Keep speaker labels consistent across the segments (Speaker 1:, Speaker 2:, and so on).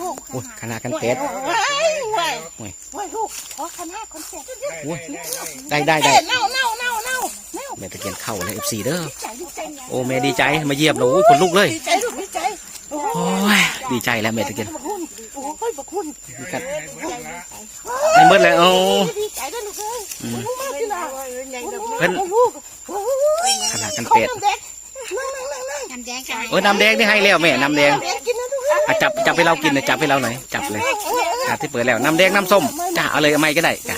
Speaker 1: ลูก
Speaker 2: โอ้ยขนาดกันเป็ด
Speaker 1: โอ้ยโอ้ย
Speaker 2: โอ้ย
Speaker 1: โอ้ยลูกขอคณะคอนเสิร์ต
Speaker 2: โอ้ยได้ได้ได้
Speaker 1: เน่าเน่าเน่าเน่าเน่า
Speaker 2: แม่ตะเกียนเข้าเลยเอฟซีเด้อ
Speaker 1: ดีใจดีใจ
Speaker 2: โอ้แม่ดีใจมาเยียบเราโอ้ยคนลุกเลย
Speaker 1: ดีใจลูกดีใจโอ้
Speaker 2: โอ้ยดีใจแล้วแม่ตะเกียน
Speaker 1: บักหุ่นโอ้ยบักหุ่น
Speaker 2: กันไม่เมื่อเลยโอ้
Speaker 1: ดีใจด้วยลูกเอ้ยลูกมากที่ไหน
Speaker 2: เพิ่น
Speaker 1: ลูกโอ้ย
Speaker 2: ขนาดกันเป็ด
Speaker 1: น้ำแดงนั่งนั่งนั่งนั่ง
Speaker 3: น้ำแดงกัน
Speaker 2: โอ้ยน้ำแดงนี่ให้แล้วแม่น้ำแดง
Speaker 1: น้ำแดงกินนะลูกเอ้ย
Speaker 2: อะจับจับให้เรากินหน่อยจับให้เราหน่อยจับเลยอะที่เปิดแล้วน้ำแดงน้ำส้มจ้าเอาเลยเอาไม่ก็ได้จ้ะ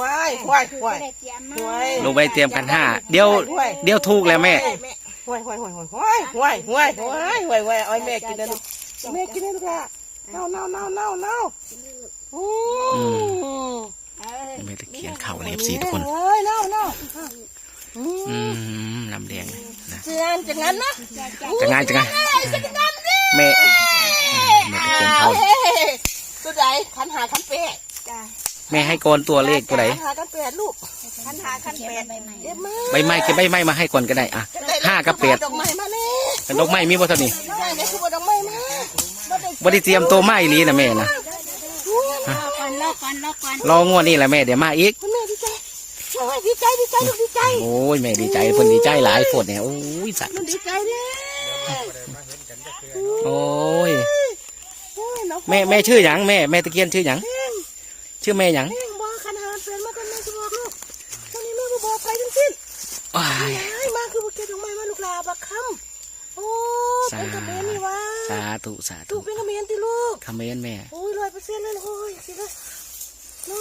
Speaker 1: ว้ายว้ายว้าย
Speaker 3: ได้เตรียมมา
Speaker 1: ว้าย
Speaker 2: ลงไปเตรียมกันห้าเดี๋ยวเดี๋ยวถูกแล้วแม่
Speaker 1: ว้ายว้ายว้ายว้ายว้ายว้ายว้ายว้ายว้ายเอาให้แม่กินนะลูกแม่กินนะลูกอะเน่าเน่าเน่าเน่าเน่าอืม
Speaker 2: แม่ตะเกียนเข้าเลยเอฟซีทุกคน
Speaker 1: เฮ้ยเน่าเน่าอื
Speaker 2: อื
Speaker 1: ม
Speaker 2: มน้ำแดงเลยนะ
Speaker 1: เจียนจังนั้นนะ
Speaker 2: จะง่ายจะง่ายแม่แม่ตะเกียนเข้า
Speaker 1: เฮ้ยตัวใดขันหาขันเป็ด
Speaker 3: จ้า
Speaker 2: แม่ให้โกนตัวเลขตัวไหน
Speaker 1: ขันหาขันเป็ดลูก
Speaker 3: ขันหาขันแปดใบใหม่
Speaker 1: เดี๋ยวมา
Speaker 2: ใบไม้เก็บใบไม้มาให้ก่อนก็ได้อะห้ากับเป็ด
Speaker 1: ดอกไม้มาเนี่ย
Speaker 2: ดอกไม้มีบ่เท่านี้
Speaker 1: ไม่เนี่ยคือว่าดอกไม้มาบ่ได้
Speaker 2: บ่ได้เตรียมตัวไม้อีหลีนะแม่นะ
Speaker 3: รอก่อนรอก่อนรอก่อน
Speaker 2: รองวดนี่แหละแม่เดี๋ยวมาอีก
Speaker 1: คุณแม่ดีใจ โอ้ยดีใจดีใจลูกดีใจ
Speaker 2: โอ้ยแม่ดีใจเพิ่นดีใจหลายคนเนี่ยโอ้ยสัตว์
Speaker 1: มันดีใจเนี่ย
Speaker 2: โอ้ย
Speaker 1: โอ้ยน้อง
Speaker 2: แม่แม่ชื่อหยังแม่แม่ตะเกียนชื่อหยังชื่อแม่หยัง
Speaker 1: แม่บอกขันหาเป็นมากันแม่จะบอกลูกตอนนี้แม่บ่บอกใครทั้งสิ้น
Speaker 2: อ้าย
Speaker 1: ยายมาคือบุกเกดอกไม้มาลูกลาบักคำโอ้เป็นกระเบนนี่วะ
Speaker 2: สาธุสา
Speaker 1: ถู
Speaker 2: ธุ
Speaker 1: กเป็นกระเบนที่ลูก
Speaker 2: คำเมนแม่
Speaker 1: โอ้ยร้อยเปอร์เซ็นต์เลยโอ้ยสิเลยโอ้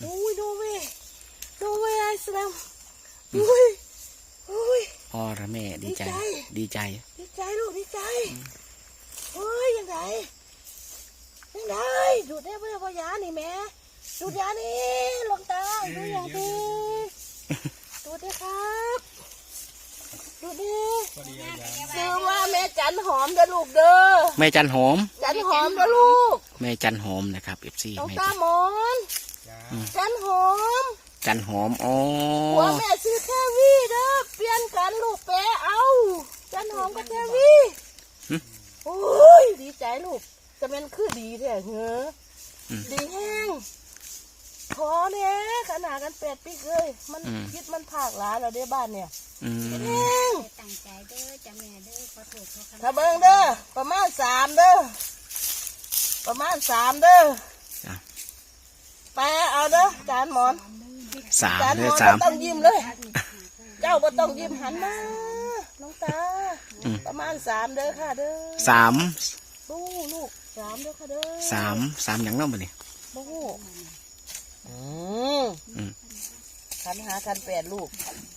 Speaker 1: โอ้ยโนเว โนเวไอสลามโอ้ยโอ้ย
Speaker 2: พ่อและแม่ดีใจ
Speaker 1: ดีใจ
Speaker 2: ดีใจ
Speaker 1: ดีใจลูกดีใจโอ้ยยังไงยังไงดูดได้เพื่อพยานี่แม่ดูดยานี่หลวงตาดูยาดีดูดได้ครับดูดดิซื้อว่าแม่จันหอมเด้อลูกเด้อ
Speaker 2: แม่จันหอม
Speaker 1: จันหอมเด้อลูก
Speaker 2: แม่จันหอมนะครับเอฟซี
Speaker 1: หลวง
Speaker 2: แม่
Speaker 1: ตาหมอน จันหอม
Speaker 2: จันหอมอ๋อ
Speaker 1: หัวแม่ซื้อแค่วี่เด้อเปลี่ยนกันลูกแปะเอาจันหอมกับแค่วี่โอ้ยดีใจลูกจะเป็นคือดีแท้เหรอดีแห้งขอเนี่ยขนาดกันแปดปีเลย มันคิดมันผากหลานเราได้บ้านเนี่ย
Speaker 2: อืม
Speaker 1: แห้ง
Speaker 3: ตั้งใจเด้อจ้าแม่เด้อขอโทษขอคำ
Speaker 1: ถ้าเบิ่งเด้อประมาณสามเด้อประมาณสามเด้อ
Speaker 2: จ้ะ
Speaker 1: แปะเอาเด้อจานหมอน
Speaker 2: สาม
Speaker 1: จานห
Speaker 2: เล
Speaker 1: ม
Speaker 2: ย
Speaker 1: อน
Speaker 2: สาม
Speaker 1: บ่ต้องยิ้มเลย เจ้าบ่ต้องยิ้มหันมา น้องตา
Speaker 2: อืม
Speaker 1: ประมาณสามเด้อค่ะเด้อ
Speaker 2: สาม
Speaker 1: ลูกลูกสามเด้อค่ะเด้อ
Speaker 2: สามสามหยังเน้องบ่นี่
Speaker 1: ลูกอืม
Speaker 2: อืม
Speaker 1: ขันหากันแปดลูก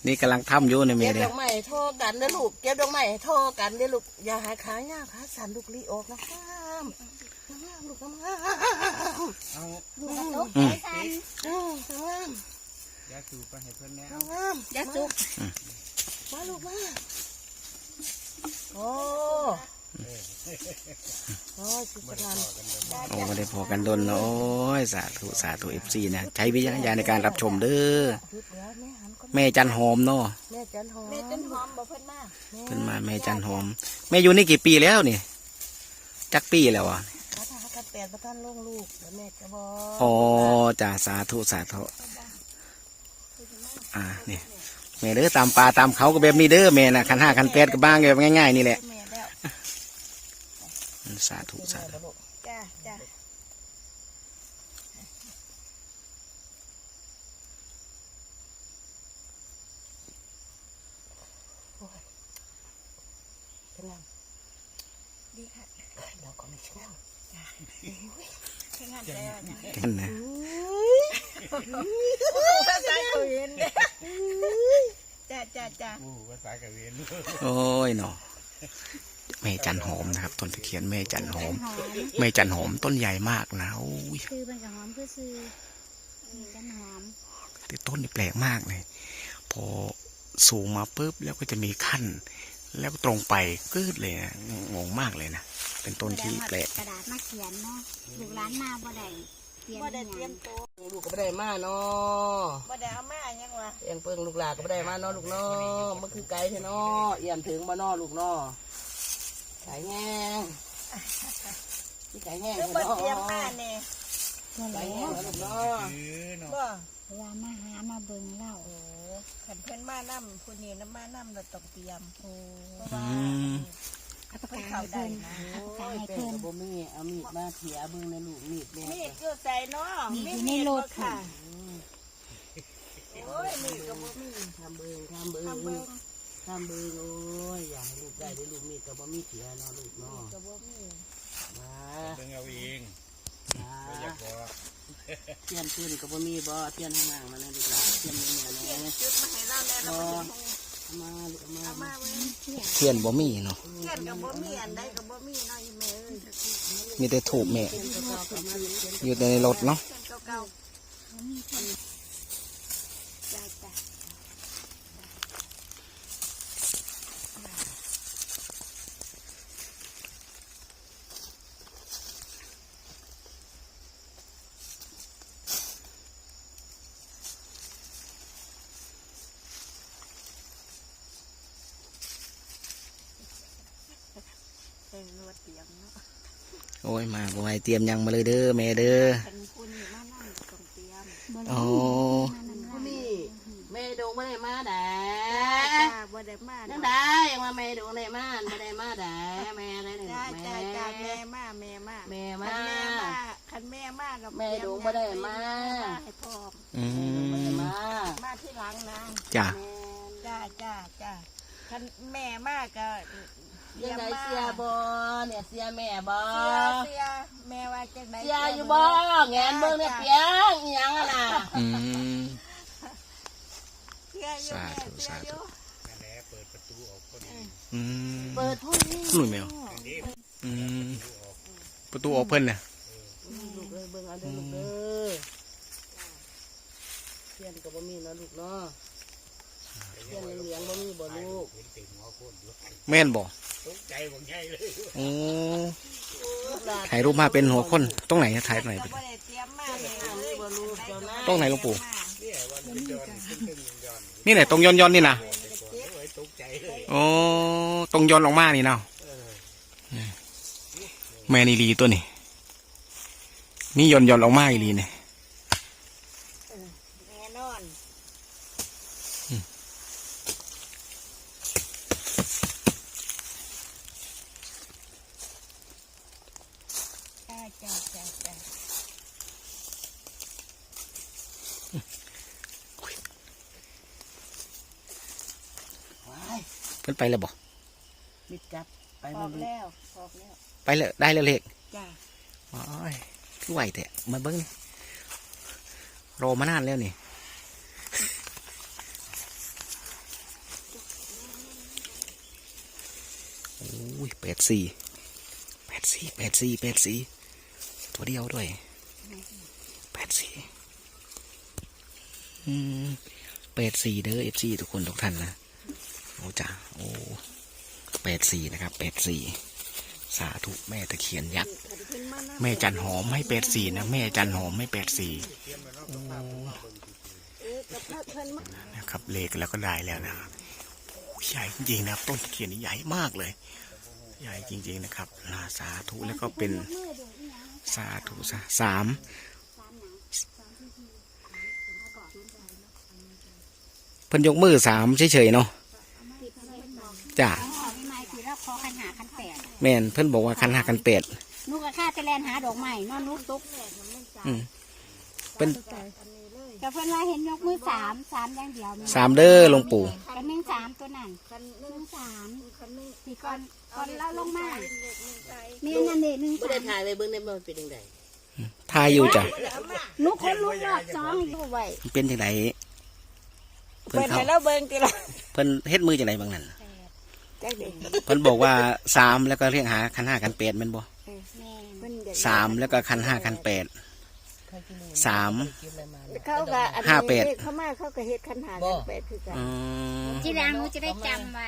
Speaker 2: นี่กำลังทำอยู่ในเม
Speaker 1: เก็บ
Speaker 2: เด้
Speaker 1: ดอกไม้โทอกันเด้อลูก เก็บดอกไม้โทอกันเด้อลูก อย่าหาขาหน้าขาสั่นลูกลีออกนะงามงามลูกงามงาม
Speaker 3: ลูกกระตุกใจสั่น
Speaker 1: อืมงาม
Speaker 4: ยาสูบไปให้เพื่อนแน่
Speaker 1: งามงาม
Speaker 3: อย่าสุก
Speaker 1: มาลูกมาโอ้โอ้ยสุดยอด
Speaker 2: โอ้ไม่ได้พอกันดนเนาะโอ้ยสาธุสาธุเอฟซีนะใช้วิจารณญาณในการรับชมเด้อ
Speaker 1: คิดแล้วแม่หันก่อน
Speaker 2: แม่จันหอมเนาะ
Speaker 1: แม่จันหอม
Speaker 3: แม่ต้นหอมบอกเพิ่นมา
Speaker 2: เพิ่นมาแม่จันหอม แม่อยู่นี่กี่ปีแล้วนี่จักปีแล้วอะ
Speaker 1: คาถากันแปดประท่านลงลูกเดี๋ยวแม่จะบอก
Speaker 2: อ๋อจ้าสาธุสาธุ อ่านี่แม่เด้อตามป่าตามเขาก็แบบนี้เด้อแม่นะคันห้าคันแปดก็บ้างแบบง่ายๆนี่แหละ
Speaker 1: แม่แล้ว
Speaker 2: สาธุสาธุ
Speaker 1: ลูก
Speaker 3: จ้าจ้า
Speaker 1: เป็นไง
Speaker 3: ดีค่ะ
Speaker 1: เราก็ไม่เชื่อ
Speaker 3: แค่งานใจว่าเนี่ย
Speaker 2: กันนะ
Speaker 3: ภาษา คุยนจ้าจ้าจ้า
Speaker 4: อู้ภาษากะเวียน
Speaker 2: โอ้ยเนาะแม่จันหอมนะครับต้นตะเคียนแม่จันหอม
Speaker 3: หอม
Speaker 2: แม่จันหอมต้นใหญ่มากนะโอ้ย
Speaker 3: คือเป็นกับหอมคือซื้อนี่กันหอม
Speaker 2: แต่ต้นนี่แปลกมากเลยพอสูงมาปุ๊บแล้วก็จะมีขั้น แล้วก็ตรงไปกืดเลยนะงงมากเลยนะเป็นต้นที่แปลก
Speaker 3: กระดาษมาเขียนเนาะลูกร้านมาบ่ได้ เตรียม
Speaker 1: บ่ได้
Speaker 3: ห
Speaker 1: เตรีย
Speaker 3: ยั
Speaker 1: ม
Speaker 3: ง
Speaker 1: ตัวลูกก็ไม่ได้มาเนาะ
Speaker 3: บ่ได้เอามายังวะ
Speaker 1: เอียงเปิงลูกหลานก็ไม่ได้มาเนาะลูกเนาะมันคือไกลเท่เนาะเอี่ยมถึงบ่เนาะลูกเนาะไก่แห้งที่ไก่แห้ง
Speaker 3: คือบ่เตรียมมาเนี่ย
Speaker 1: ไก่แห้งแล้วลูกเนาะ
Speaker 4: คือเนาะ
Speaker 3: บ่
Speaker 5: เวลามาหามาเบิ่งเล่า
Speaker 3: โอ้ขันเพิ่นมานํผู้นี้น้ำมานํเราต้องเตรียมโอ้เพราะ
Speaker 2: อื
Speaker 3: ว่า ม
Speaker 5: เอาปาก
Speaker 3: เพิ่น
Speaker 5: กา
Speaker 3: เข้า
Speaker 5: ให้
Speaker 3: ได้
Speaker 5: เพิ่น
Speaker 3: นะ
Speaker 5: เอาปากกา
Speaker 1: โอ้ย
Speaker 5: ให้
Speaker 1: เป็
Speaker 5: เพิ่
Speaker 1: น
Speaker 5: น
Speaker 1: กับบ่มีเอามีดมาเถียเบิ่งในลูกมีดแม่
Speaker 3: มีดอยู่ใส่เนาะ
Speaker 5: มีดอยู่ในรถค่ะ
Speaker 3: โอ้ยมีดก็บ่มี
Speaker 1: ทำเบิ่งทำเบิ่ง
Speaker 3: ทำเบิ่ง
Speaker 1: ทำเบิ่งโอ้ยอยากให้ลูกได้ได้ลูกมีดกับบ่มีเถียเนาะลูกเนาะ
Speaker 3: ก็บ่มี
Speaker 1: มา
Speaker 4: เบิ่งเอาเอง
Speaker 1: มา
Speaker 4: ไม่อยากบอก
Speaker 1: เทียนขึ้นกับบ่มีบ่เทียนข้างล่างมาเลยลูกหลานเทียนแม่ๆ
Speaker 3: เตรียม
Speaker 1: แน่
Speaker 3: จุดมาให้เราแล้วเราก็สิคง
Speaker 1: เอา มาลูกเอามา
Speaker 3: เอามาเว้ย
Speaker 2: เทียนบ่มีเนาะ
Speaker 3: เทียนก็บ่มีอันใดก็บ่มีเนาะอีแม่เอ้ย
Speaker 2: มีแต่ถูกแม่
Speaker 1: เทียนเก่าๆก็มาเทียน
Speaker 2: อยู่ในรถเนาะ
Speaker 3: เทียนเก่า
Speaker 5: จ้
Speaker 3: นรถเตรียมเนาะ
Speaker 2: โอ้ยมาบ่ให้เตรียมหยังมาเลยเด้อแม่เด้อ
Speaker 3: คันคุณนี่มานั่งต้องเตรียม
Speaker 5: บ่
Speaker 2: โอ้
Speaker 5: มานำ
Speaker 1: ผู้
Speaker 5: เล่า
Speaker 1: นี่แม่ดงไม่ได้มาแด
Speaker 3: จ้าบ่ได้มา
Speaker 1: นั่
Speaker 3: เนาะ
Speaker 1: นได้ยังว่าแม่ดงได้มาไม่ได้มาแดแม่ได้เลย
Speaker 3: จ้า
Speaker 1: แม่
Speaker 3: จ้าจ้าแม่มาแม่มา
Speaker 1: แม่มา
Speaker 3: คันแม่มาคันแม่มาเรา
Speaker 1: แม่ดูบ่ได้มา
Speaker 3: ให้พร้อม
Speaker 2: อื
Speaker 1: ไม่ได้
Speaker 2: ม
Speaker 1: มา
Speaker 3: มาที่หลังนะ
Speaker 2: จ้ะ
Speaker 3: จ้าจ้าจ้าคันแม่มาก็
Speaker 1: เรียงไดเสียบ่เนี่ยเสียแม่บ่
Speaker 3: เสียเสียแม่ว่าจังได
Speaker 1: เสียอยู่บ่แงนเบิ่งเนี่ยเปียงอีหยังอะน่ะ
Speaker 2: อืม
Speaker 3: เสียอยู่แม่
Speaker 2: สาธุ
Speaker 3: เสีย
Speaker 2: สาธุ
Speaker 3: อยู่
Speaker 4: นั่นแหละเปิดประตูออกพอดี
Speaker 2: อืม
Speaker 1: เปิดห้องนี้
Speaker 2: หนุ่ยแมว
Speaker 4: อันนี้
Speaker 2: อืม
Speaker 4: ประตูออก
Speaker 2: ประตูออกเพิ่นน่ะ
Speaker 1: ลูกเอ้ยเบิ่งเอาเด้อลูกเด้อเทียนก็บ่มีเนาะลูกเนาะเทียนเหลืองๆบ่มีบ่ลูก
Speaker 4: เห็นเต็มหัวโคนอยู่
Speaker 2: แม่นบ่
Speaker 4: ตก ใจบ่ใหญ่เลย
Speaker 2: โอ้
Speaker 1: ลูกหลาน
Speaker 2: ถ่ายรูปมาเป็นหัวคนตรงไหนอะถ่ายตรงไหน
Speaker 3: ก็
Speaker 2: เป็น
Speaker 3: บ่ได้เตรียมมาเลยเลย
Speaker 1: บ่ลูกเจ้านะ
Speaker 2: ตรงไหนหลวงปู่
Speaker 4: เนี่ยวันนี้ย้อนขึ้นขึ้นย้อน
Speaker 2: นี่ไหนตรงย้อนย้อนๆนี่นะ
Speaker 4: โอ้ยตกใจเลย
Speaker 2: โอ้ตรงย้อนลงมานี่เนาะ
Speaker 4: เออ
Speaker 2: แม่นี่ลีตัวนี่นี่ย้อนย้อนลงมาอีลีเนี่ย
Speaker 3: แน่นอน จ้าจ้าจ้าจ้า
Speaker 1: ว้าย
Speaker 2: เพิ่นไปแล้วบ่
Speaker 1: มิดจับไป
Speaker 3: พ
Speaker 1: บ่
Speaker 3: อก
Speaker 1: ลูก
Speaker 3: แล้วพอกแล้ว
Speaker 2: ไปแล้วได้แล้วเลข
Speaker 3: จ้า
Speaker 2: โอ้ยคือไหวแต่มาเบิ้งนี่รอมานานแล้วนี่โอ้ยแปดสี่แปดสี่แปดสี่แปดสี่ตัวเดียวด้วยแปดสี่อืมแปดสี่เด้อเอฟซีทุกคนทุกท่านนะ โอ้จ้าโอ้แปดสี่นะครับแปดสี่สาธุแม่ตะเคียนยักษ์แม่จันหอมให้แปดสี่นะแม่จันหอมให้แปดสี่
Speaker 3: เออกับพระเพิ่นะ
Speaker 2: ครับเลขแล้วก็ได้แล้วนะใหญ่จริงนะต้นตะเคียนนี่ใหญ่มากเลย ใหญ่จริง ๆนะครับนาสาธุแล้วก็เป็นสาธุสาสามเพิ่นยกมือสามเฉยๆเนาะ จ้า
Speaker 5: อ๋อพี่ไม้คือเราขอคันหาคันแปด
Speaker 2: แม่นเพิ่นบอกว่าคันหักกันเป็ด
Speaker 5: นุกกะข้าจะแลนหาดอกไม้นอนนุกตุก
Speaker 2: อืมเป็น
Speaker 5: กับเพื่อนว่าเห็นยกมือสามสามอย่างเดียว
Speaker 2: สามเด้อหลวงปู่
Speaker 5: กับหนึ่งสามตัวนั้น
Speaker 3: คันห
Speaker 5: ห
Speaker 3: นึ่ง
Speaker 5: นึ่งสาม
Speaker 3: คันหนึ่ง
Speaker 5: สี่ก่อนก่อนเล่าลงมา
Speaker 3: เด็กหนึ่งใจ
Speaker 5: มีนั่นเด็หนึ่ง
Speaker 1: บ่
Speaker 5: สา
Speaker 1: ได้
Speaker 5: ม
Speaker 1: ถ่ายไว้เบิ่งได้บ่มันเป็นจังได
Speaker 2: ทายอยู่จ้ะ
Speaker 3: เอามา
Speaker 5: นุกคนลุกรอบสองอีกไว้
Speaker 2: มันเป็นจังไดเพิ่น
Speaker 3: เปิด
Speaker 2: เขา
Speaker 3: ให้เราเบิ่งติละ
Speaker 2: เพิ่นเฮ็ดมือจังไดบางนั้น
Speaker 3: จักเด็ก
Speaker 2: เพิ่นบอกว่าสามแล้วก็เรียกหาคันห้าคันแปดแมันบ่
Speaker 5: แม่
Speaker 3: เพิ่นเด็ก
Speaker 2: สามแล้วก็คันห้าคันแปด
Speaker 1: ใครกิน
Speaker 2: สาม
Speaker 1: กินอะไรมา
Speaker 3: เขาก็อัน
Speaker 2: ห้าแปด
Speaker 3: นี้เขามาเขาก็เฮ็ดคันหากันแปดคือกัน
Speaker 2: อืม
Speaker 5: จีรางหนูจะได้จำไว้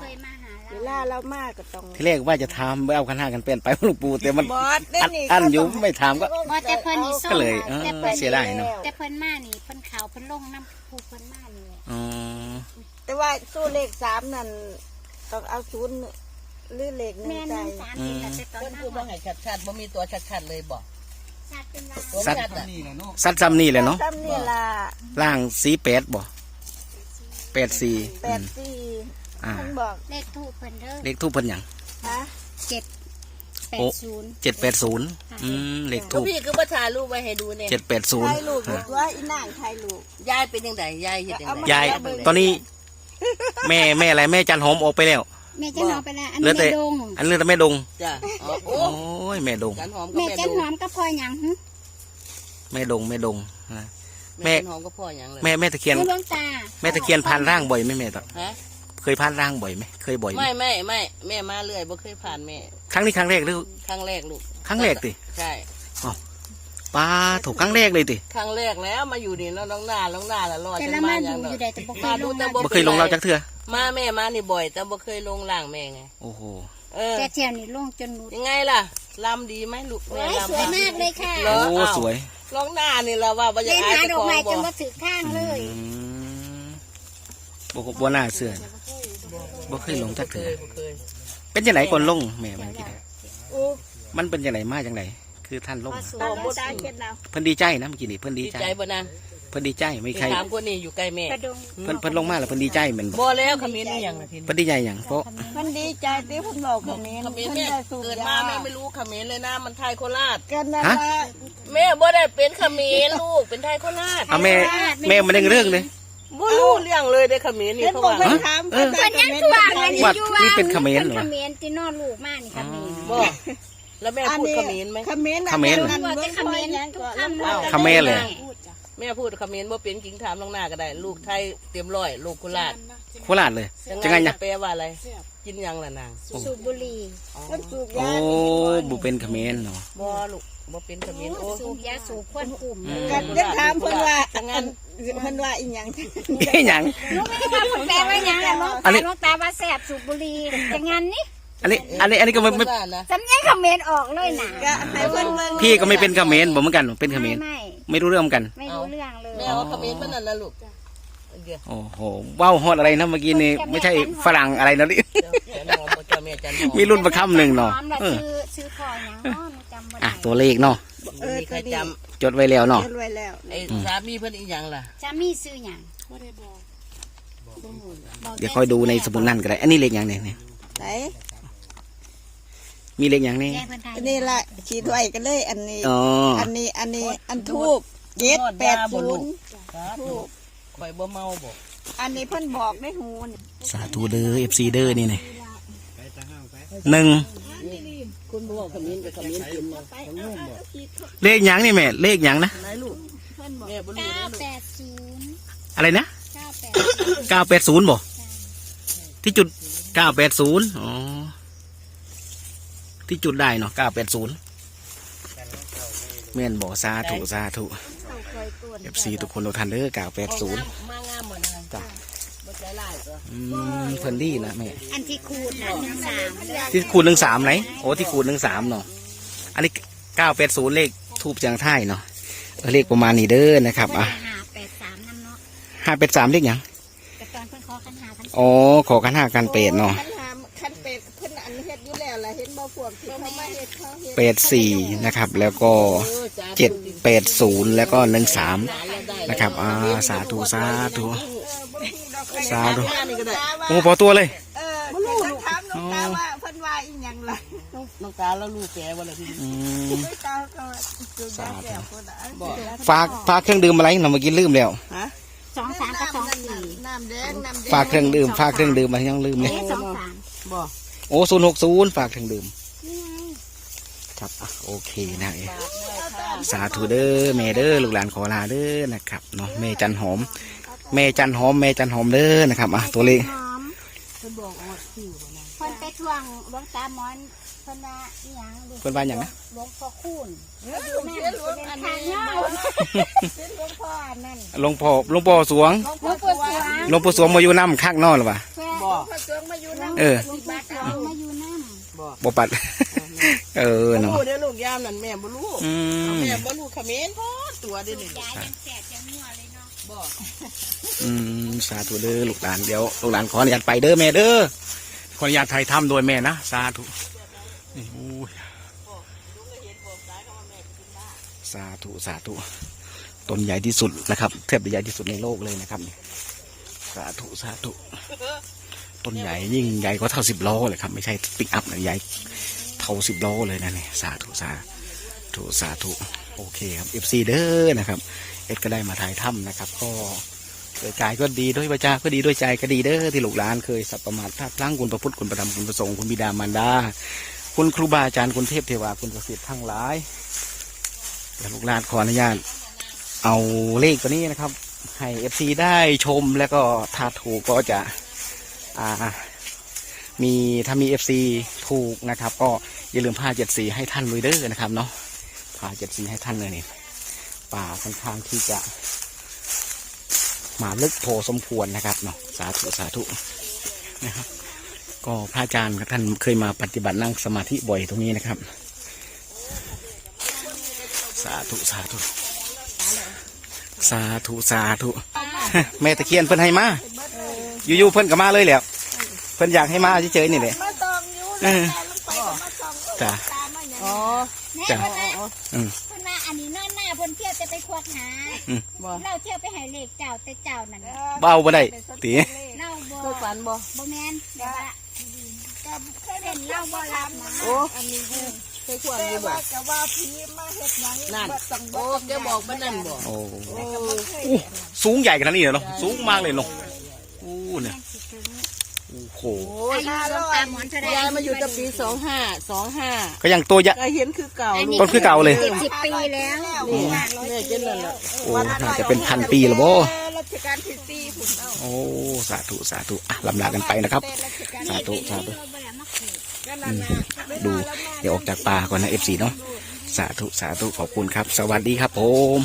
Speaker 5: เคยมาหา
Speaker 3: เว
Speaker 5: เรา
Speaker 3: ลาเรามาก็ต้อง
Speaker 2: ที่แรกว่าจะถามไปเอาคันห้าคันแปดไปหลวงปู่แต่มัน
Speaker 3: บอสเด้
Speaker 2: อัด
Speaker 3: นี่
Speaker 2: อันอยู่ไม่ถามก็
Speaker 5: ว่าแต่เพิ่นนี่ส้
Speaker 2: ก็
Speaker 5: ม
Speaker 2: เลยเออ
Speaker 5: แต่เพิ่น
Speaker 2: เสียดายเนาะ
Speaker 5: แต่เพิ่นมานี่เพิ่นขาวเพิ่นลงน้ำผูเพิ่นมานี่
Speaker 2: อ๋อ
Speaker 3: แต่ว่าสู้เลขสามนั่น ต้องเอาศูนย์หรือเหล็กหนึ่
Speaker 5: แม่
Speaker 3: งใจ
Speaker 5: นึ่งสามนี่แหละแต่ตอน
Speaker 1: เพิ่น
Speaker 5: นั้น
Speaker 1: คือบ่ให้ชัดๆบ่มีตัวชัดๆเลยบ่
Speaker 5: ชัดเป็นว่า
Speaker 1: ตัว
Speaker 2: สัตว์
Speaker 1: ชัดอะ
Speaker 4: นี่แหละเนาะ
Speaker 2: สัตว์ซ้ำนี่แหละเนาะ
Speaker 3: ซ้ำนี่ล่ะ
Speaker 2: ล่างสีแปดบ่แปดสี่
Speaker 3: แปดสี่
Speaker 2: อ่า
Speaker 3: มันบอก
Speaker 5: เลขทูปเพิ่นเด้อ
Speaker 2: เลขทูปเพิ่นหยัง
Speaker 3: ฮะ
Speaker 5: เจ็ดแป
Speaker 2: โอ้
Speaker 5: ดศูนย์
Speaker 2: เจ็ดแปดศูนย์อืมเลข
Speaker 1: ก็
Speaker 2: ทูป
Speaker 1: พี่คือบ่ถ่ายรูปไว้ให้ดูเนี่ย
Speaker 2: เจ็ดแปดศูนย์
Speaker 3: ถ่ายลูกอยู่ตัวอีนางถ่ายลูก
Speaker 1: ยายเป็นจังไดยายเฮ็ดจังได
Speaker 2: ยายตอนนี้ แม่แม่อะไรแม่จันหอมออกไปแล้ว
Speaker 5: แม่จันหอมไปแล้วอัน
Speaker 2: เหลื
Speaker 5: นี้
Speaker 2: อแต่
Speaker 5: แม่ดง
Speaker 2: อันเหลือแต่แม่ดง
Speaker 1: จ้ะอ๋อโอ้
Speaker 2: โอ้ยแม่ดง
Speaker 1: จันหอมก็
Speaker 5: แม่
Speaker 1: แม่
Speaker 5: จัน
Speaker 1: ดู
Speaker 5: หอมก็พอหยังหึ
Speaker 2: แม่ดงแม่ดงนะแม่
Speaker 1: แม่จันหอมก็พ่อหยังเลย
Speaker 2: แม่แม่ตะเคียน
Speaker 5: คือดวงตา
Speaker 2: แม่ตะเคียนผ่านร่างบ่อยไหมแม่ตะ
Speaker 1: ฮะ
Speaker 2: เคยผ่านร่างบ่อยไหมเคยบ่อยไหม
Speaker 1: ไม่ไม่ไม่แม่มาเรื่อยบ่เคยผ่านแม่
Speaker 2: ครั้งนี้ครั้งแรกหรือ
Speaker 1: ครั้งแรกลูก
Speaker 2: ครั้งแรกติ
Speaker 1: ใช่
Speaker 2: ป้าถูกครั้งแรกเลยติ
Speaker 1: ครั้งแรกแล้วมาอยู่นี่แล้วน้องหน้าน้องหน้าละรอด
Speaker 5: แต่
Speaker 1: จั
Speaker 5: ละ
Speaker 1: ง
Speaker 5: มา
Speaker 1: มาอ
Speaker 5: อยู่
Speaker 1: ย่าง
Speaker 5: อ
Speaker 1: เนาะ
Speaker 5: ยู่ใดแต่บ่เค
Speaker 1: มาย
Speaker 5: ล
Speaker 1: ดู
Speaker 5: ง
Speaker 1: แต่
Speaker 5: มา
Speaker 1: บ่
Speaker 2: บ่เคยลงเราจักเทื่อ
Speaker 1: มาแม่มานี่บ่อย แต่บ่เคยลงล่างแม่ไง
Speaker 2: โอ้โห
Speaker 1: เออ
Speaker 5: แต่เที่ยวนี้ลงจนหนู
Speaker 1: ยังไงล่ะลำดีไหมลูก
Speaker 5: โอ้
Speaker 1: แม่
Speaker 5: ย
Speaker 1: ลำ
Speaker 5: สวยมากเลยค่ะ
Speaker 1: เหรอ
Speaker 2: โอ้
Speaker 1: อ้าว
Speaker 2: สวย
Speaker 1: น้องหน้านี่ละว่าบ่อยา
Speaker 5: เล่
Speaker 1: ก
Speaker 5: น
Speaker 1: อาย
Speaker 5: หา
Speaker 1: เจ้า
Speaker 5: ดอ
Speaker 1: ข
Speaker 5: ก
Speaker 1: อง
Speaker 5: ไม้จ
Speaker 1: บ่
Speaker 5: นมาถือข้างเลย
Speaker 2: อืมบ่บ่น่าเชื่อนะบ่เคยลงจัก
Speaker 1: เค
Speaker 2: เทื่อย
Speaker 1: บ่เคย
Speaker 2: เป็นจังไดก่อนลงแม่มันคิดได้
Speaker 1: โอ้
Speaker 2: มันเป็นจังไดมาจังได คือท่านลง
Speaker 5: พอสว
Speaker 3: ตาย
Speaker 5: แล้ว
Speaker 3: ตาเก็ดแล้ว
Speaker 2: เพิ่นดีใจนะเมื่อกี้นี่เพิ่นดี
Speaker 1: ดี
Speaker 2: ใจ
Speaker 1: ใจบ่นาง
Speaker 2: เพิ่นดีใจไม่ใคร
Speaker 1: ถามคนนี้อยู่ใกล้แม่
Speaker 5: กระดง
Speaker 2: เพิ่นเพิ่นลงมาแล้วเพิ่นดีใจเหมือนบ่
Speaker 1: บ่แล้วขมิ้นนี่ยังล่ะทีนี้
Speaker 2: เพิ่นดีใจหยังเพราะ
Speaker 3: มันดีใจที่เพิ่นบอกคำนี้
Speaker 1: ขมิ้น
Speaker 3: เพิ่น
Speaker 1: แม่
Speaker 3: ได้สูบ
Speaker 1: เกิด
Speaker 3: ยา
Speaker 1: มาแม่ไม่รู้ขมิ้นเลยนะมันไทยโคราช
Speaker 3: กันนั่นละ
Speaker 1: แม่บ่ได้เป็นขมิ้นลูกเป็นไทยโคราช
Speaker 2: เอาแม่แม่มันได้เรื่องเลย
Speaker 1: บ่รู้เรื่องเลยได้ขมิ้นนี่
Speaker 3: เห็น
Speaker 1: เขา
Speaker 3: บอก
Speaker 1: ว่า
Speaker 3: เพิ่นถาม
Speaker 2: เออ
Speaker 3: เพิ่น
Speaker 5: เพิ่นยังทวงอันนี้
Speaker 2: วัด
Speaker 5: อยู่
Speaker 2: นี่เป็นเขมรเหรอ
Speaker 5: เขมรที่นอนลูกมากนี่เขมร
Speaker 1: บ่ แล้วแม่พูดขมิ้นไหม
Speaker 3: ขมิ้น
Speaker 2: เขมรเหรอ
Speaker 3: นั่น
Speaker 5: ว่า
Speaker 3: เบิ่
Speaker 5: แต่
Speaker 3: ง
Speaker 5: เข
Speaker 3: คำ
Speaker 5: ม
Speaker 3: มิ้
Speaker 5: ร
Speaker 3: นยัง
Speaker 5: ทุ
Speaker 3: ก็
Speaker 5: กคำ
Speaker 1: อ้าว
Speaker 2: เขมรเลย
Speaker 1: แม่พูดขมิ้นบ่เป็นกิงถามน้องหน้าก็ได้ ลูกไทยเตรียมร้อยลูกโคราช
Speaker 2: โคราชเลยจังไงเนี่ย
Speaker 1: แปลว่าอะไร กินยังล่ะนาง
Speaker 5: สูบบุหรี่
Speaker 3: เพิ่นสูบ
Speaker 2: โอ้
Speaker 3: ยา
Speaker 2: บุเป็นเขมรเนาะ
Speaker 1: บ่ลูกบ่เป็นขมิ้นโอ้
Speaker 5: สูบยาสูบควันกลุ่ม
Speaker 2: อืม
Speaker 3: กันยังถามเพิ่นว่า
Speaker 1: จังงั้น
Speaker 3: เพิ่นว่าอีหยัง
Speaker 2: เฮ้ยหยัง
Speaker 5: รู้ไหมว่าผมแปลว่าหยังล่ะน้อง
Speaker 2: อัน
Speaker 5: ตา
Speaker 2: นี้
Speaker 5: น้องตาว่าแสบสูบบุหรี่จังงั้นนี่
Speaker 2: อันนี้อันนี้อันนี้ก็ไม่ไม่
Speaker 1: ว่านะ
Speaker 5: สำเนียงเขมรออกเลยนะ
Speaker 3: ก็ให้เพิ่นเบิ่ง
Speaker 2: พี่ก็ไม่เป็นเขมรผมเหมือนกันเป็นเขมร
Speaker 5: ไม่
Speaker 2: ไม่รู้เรื่องเหมือนกัน
Speaker 5: ไม่รู้เรื่องเลย
Speaker 1: แม่เอาขมิ้นมานั่นนะลูกเดี๋ยว
Speaker 2: โอ้โหว้าวฮอดอะไรนะเมื่อกี้นี่ไม่ใช่ฝรั่งอะไรนะนี่
Speaker 1: เดี๋ยวเดี๋ยวน้องบ่เจ้าแม่จันหอม
Speaker 2: มีรุ่นประคำหนึ่งเนาะ
Speaker 5: หอมน่ะ
Speaker 2: เออ
Speaker 5: ชื่อชื่อพอหยังเนาะหนูจำบ่
Speaker 2: อะ
Speaker 5: ได้
Speaker 2: ตัวเลขเนาะ
Speaker 3: เออ
Speaker 1: มีใคร
Speaker 3: ก็ดี
Speaker 1: จ
Speaker 2: จดไว้แล้วเนาะ
Speaker 3: เขียนไว้แล้วำ
Speaker 1: ไอ้สามีเพิ่นอีหยังล่ะ
Speaker 5: จะมีซื้อหยัง
Speaker 2: เดี๋ยวค่อยดูในสมุดนั่นก็ได้อันนี้เลขอย่างเนี่ยเนี่ย
Speaker 3: ไหน
Speaker 2: มีเลขอย่างนี้
Speaker 5: แยกเพิ่นไทย
Speaker 3: อันนี้ละขีดไว้กันเลย อันนี้
Speaker 2: อ๋อ
Speaker 3: อั นนี้อันนี้อันทูบเจ็ดแปดศูนย์
Speaker 1: ถูกข่อยบ่เมาบ่
Speaker 3: อันนี้เพิ่นบอกในหูนี่
Speaker 2: สาธุเด้อเอฟซีเด้อนี่เนี่ยหนึ่ง
Speaker 1: คุณบ่บอกขมิ้นไปขมิ้นกินมา
Speaker 2: เลขหยังนี่แม่ เลขหยังนะ
Speaker 1: ไหนลูกแม่บ่รู้
Speaker 5: เก้า
Speaker 1: เด้อลูก
Speaker 5: แปดศูนย์
Speaker 2: อะไรนะ
Speaker 5: เก้าแปด
Speaker 2: เก้าแปดศูนย์บ่ที่จุดเก้าแปดศูนย์อ๋อ ที่จุดได้เนาะเก้าแปดศูนย์แม่นบ่สาธุสาธุเอฟซีทุกคนทุกท่านเด้อเก้าแปดศูนย์
Speaker 1: มางามหมดนะ
Speaker 2: จ้ะ
Speaker 1: บ่ใจร้ายตัว
Speaker 2: อืมเพิ่นดีนะแม่
Speaker 5: อันที่คูณนะหนึ่งสาม
Speaker 2: ที่คูณหนึ่งสามไหนโอ้ที่คูณหนึ่งสามเนาะอันนี้เก้าแปดศูนย์เลขทูบจังท่ายเนาะเออเลขประมาณนี้เด้อนะครับอะ
Speaker 5: ห้าแปดสามนั่นเนาะ
Speaker 2: ห้าแปดสามเลขหยัง
Speaker 5: แต่ตอนเพิ่นขอคันหาคัน
Speaker 2: อ๋อขอกันห้ากันเป็ดเนาะ
Speaker 3: คันหามคันเป็ดเพิ่นอันเฮ็ดอยู่ แป
Speaker 2: ดสี่นะครับ แล้วก็
Speaker 1: เจ็
Speaker 2: ดเป็ดศูนย์แล้วก็หนึ่งสามนะครับอ่าสาธุสาธุสาธุโอ้พอตัวเลย
Speaker 3: เออบ่รู้ถามน้องตาว่าเพิ่นวาอีหยังล่ะ
Speaker 1: น้องตาแล้วลูกแกว่าอะไรพี่
Speaker 3: น้องตาก็จุ
Speaker 2: ฝากฝากเครื่องดื่มอะไรเนาเมื่อกี้ลืมแล้ว
Speaker 5: สองสามกับสองสี่
Speaker 3: น้ำแดงน้ำแดง
Speaker 2: ฝากเครื่องดื่มฝากเครื่องดื่มมายังลืมเลย
Speaker 5: สองสาม
Speaker 1: บอก
Speaker 2: โอ้ศูนย์หกศูนย์ฝากเครื่องดื่ม ครับอะโอเคนะเอ้สาธุเด้อแม่เด้อลูกหลานขอลาเด้อนะครับเนาะแม่จันหอมแม่จันหอมแม่จันหอมเด้อนะครับอะตัวเลข
Speaker 5: หอม
Speaker 1: เพิ่นบอกว่าคิวบ่นะ
Speaker 5: เพิ่นไปทวงหลวงตามอนเพิ่นว่าอีหยังลูก
Speaker 2: เพิ่นว่าหยังนะ
Speaker 5: หลวงพ่อคูณ
Speaker 3: เออลูกเสียหลวงอันนี้
Speaker 5: ทางเงา
Speaker 3: เสียหลวงพ่ออันนั้น
Speaker 2: หลวงพ่อหลวงพ่อสวง
Speaker 5: หลวงพ่อสวง
Speaker 2: หลวงพ่อสวงมาอยู่น้ำข้างนอกหรือเปล่า
Speaker 1: บอก
Speaker 3: พระสงฆ์มาอยู่น้ำ
Speaker 2: เออ
Speaker 5: หลวงพ่อสวงมาอยู่น้ำ
Speaker 1: บอก
Speaker 2: บ่ปัด เออ
Speaker 1: บ่
Speaker 2: เนาะ
Speaker 1: รู้เด้อลูกยามนั่นแม่บ่รู้
Speaker 2: อืม
Speaker 1: แม่บ่รู้เขมิ้นพอตัวเด้อนี่
Speaker 5: ยายยังแสบยังมั่วเลยเนาะ
Speaker 1: บอก
Speaker 2: อืมสาธุเด้อลูกหลานเดี๋ยวลูกหลานขออนุญาตไปเด้อแม่เด้อขขออนุญาตไทยถ้ำโดวยแม่นะสาธุนี่อู้ยสาธุสาธุต้นใหญ่ที่สุดนะครับเทียบใหญ่ที่สุดในโลกเลยนะครับนี่สาธุสาธุต้นใหญ่ยิ่งใหญ่กว่าเท่าสิบล้อเลยครับ ไม่ใช่ปิกอัพนะใหญ่ เท่าสิบล้อเลยนะนี่สาธุสาธุสาธุโอเคครับเอฟซีเด้อนะครับ เอ็ดก็ได้มาถ่ายถ้ำนะครับ ก็ด้วยกายก็ดีด้วยวาจาก็ดีด้วยใจก็ดีเด้อที่ลูกหลานเคยสับประมาทพลาดพลั้งคุณพระพุทธคุณประธรรมคุณประสงค์คุณบิดามารดาคุณครูบาอาจารย์คุณเทพเทวาคุณประสิทธิ์ทั้งหลายแต่ลูกหลานขออนุญาตเอาเลขตัวนี้นะครับ ให้เอฟซีได้ชมแล้วก็ถ้าถูกก็จะอ่ามีถ้ามีเอฟซีถูกนะครับ ก็ อย่าลืมผ้าเจ็ดสีให้ท่านเลยเด้อนะครับเนาะผ้าเจ็ดสีให้ท่านเลยนี่ป่าค่อนข้างที่จะหมาลึกโพสมควรนะครับเนาะสาธุสาธุนะครับ ก็พระอาจารย์ท่านเคยมาปฏิบัตินั่งสมาธิบ่อยตรงนี้นะครับ สาธุสาธุ สาธุสาธุแม่ตะเคียนเพิ่นให้มาอยู่ๆเพิ่นก็มาเลยแหล้วเพิ่นอยากให้มาเฉยๆนี่แหละ จ้ะ
Speaker 3: ตามมาอย่าง
Speaker 1: อ๋อ
Speaker 5: แม่
Speaker 2: จ้ะ
Speaker 5: เพิ่นว่า
Speaker 2: อืม
Speaker 5: เพิ่นว่าอันนี้นอนหน้าเพิ่นเที่ยวจะไปควดหา
Speaker 1: บ่
Speaker 5: เราเที่ยวไปให้เลขเจ้าแต่เจ้านั่นน่ะ
Speaker 2: เบาบ่ได้ตี
Speaker 5: เราบ่
Speaker 1: เคยฝันบ่
Speaker 5: บ่แม่นแต่ว่าก็เคยเห็นเราบ่รับนะ
Speaker 1: โอ้อันนี้เคยควร
Speaker 3: แต่
Speaker 1: อยู่บ่
Speaker 3: ว่าจะว่าผีมาเฮ็ดหยัง
Speaker 1: นั่น
Speaker 3: บ่ต้อง
Speaker 1: โอ้แกบอกมันนั่นบ่
Speaker 2: โอ้
Speaker 1: โอ้
Speaker 2: อู้สูงใหญ่ขนาดนี้เหรอเนาะสูงมากเลยเนาะอู้เนี่ย โอ้โห
Speaker 1: โอ้ย
Speaker 5: อายุหลวงตาหมอนเท่าใด
Speaker 1: ยายมาอยู่ตั้งปีสองห้าสองห้า
Speaker 2: ก็ยังตัวใหญ่
Speaker 1: ก็เห็นคือเก่า
Speaker 5: อัน
Speaker 1: ลู
Speaker 5: นี้
Speaker 1: ก
Speaker 2: ต้นคือเก่าเลย
Speaker 5: จ็ดสิบปีแล้ว
Speaker 1: นี่แม่เจนนั่นแหละ
Speaker 2: โอ้น่าจะเป็นพันปีแล้วโบ
Speaker 3: รัชกาลที่สี่พุ่นเอา
Speaker 2: โอ้สาธุสาธุอะลำลากันไปนะครับ
Speaker 3: แต่รัชกาล
Speaker 2: สาธุสาธุ
Speaker 5: เราบ่ได้มาเกิด
Speaker 3: ก็นั่นน่ะ
Speaker 2: ดู เดี๋ยวออกจากป่าก่อนนะเอฟซีเนาะสาธุสาธุขอบคุณครับ สวัสดีครับผม